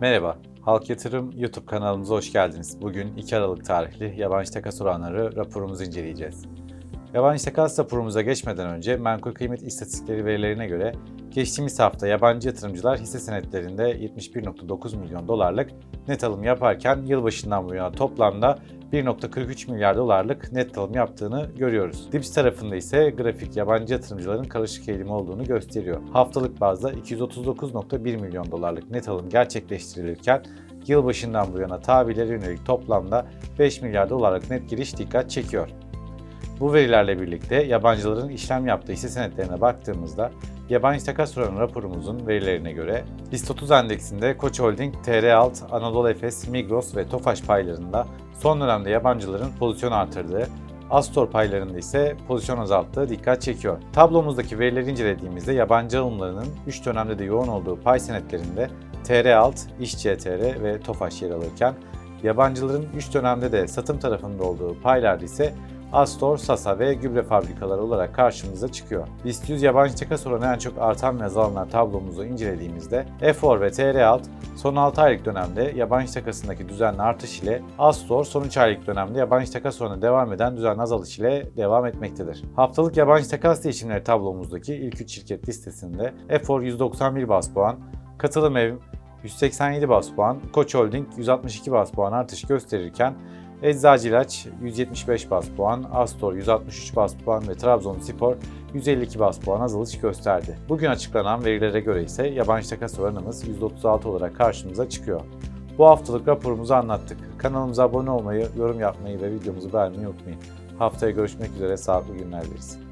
Merhaba, Halk Yatırım YouTube kanalımıza hoş geldiniz. Bugün 2 Aralık tarihli yabancı takas oranları raporumuzu inceleyeceğiz. Yabancı takas raporumuza geçmeden önce menkul kıymet istatistikleri verilerine göre geçtiğimiz hafta yabancı yatırımcılar hisse senetlerinde 71.9 milyon dolarlık net alım yaparken yılbaşından bu yana toplamda 1.43 milyar dolarlık net alım yaptığını görüyoruz. Dips tarafında ise grafik yabancı yatırımcıların karışık eğilimi olduğunu gösteriyor. Haftalık bazda 239.1 milyon dolarlık net alım gerçekleştirilirken yılbaşından bu yana tahvillere yönelik toplamda 5 milyar dolarlık net giriş dikkat çekiyor. Bu verilerle birlikte yabancıların işlem yaptığı hisse senetlerine baktığımızda yabancı takas oranı raporumuzun verilerine göre BIST 30 endeksinde Koç Holding, TR Alt, Anadolu Efes, Migros ve Tofaş paylarında son dönemde yabancıların pozisyon artırdığı, Astor paylarında ise pozisyon azalttığı dikkat çekiyor. Tablomuzdaki verileri incelediğimizde yabancı alımlarının 3 dönemde de yoğun olduğu pay senetlerinde TR Alt, İş CTR ve Tofaş yer alırken yabancıların 3 dönemde de satım tarafında olduğu paylarda ise Astor, Sasa ve gübre fabrikaları olarak karşımıza çıkıyor. BIST 100 yabancı takas oranı en çok artan ve azalanlar tablomuzu incelediğimizde Efor ve TR Alt son 6 aylık dönemde yabancı takasındaki düzenli artış ile Astor son 3 aylık dönemde yabancı takas oranı devam eden düzenli azalış ile devam etmektedir. Haftalık yabancı takas değişimleri tablomuzdaki ilk 3 şirket listesinde Efor 191 bas puan, Katılım Ev 187 bas puan, Koç Holding 162 bas puan artış gösterirken Eczacı İlaç 175 bas puan, Astor 163 bas puan ve Trabzonspor 152 bas puan azalış gösterdi. Bugün açıklanan verilere göre ise yabancı takas oranımız %36 olarak karşımıza çıkıyor. Bu haftalık raporumuzu anlattık. Kanalımıza abone olmayı, yorum yapmayı ve videomuzu beğenmeyi unutmayın. Haftaya görüşmek üzere, sağlıklı günler dileriz.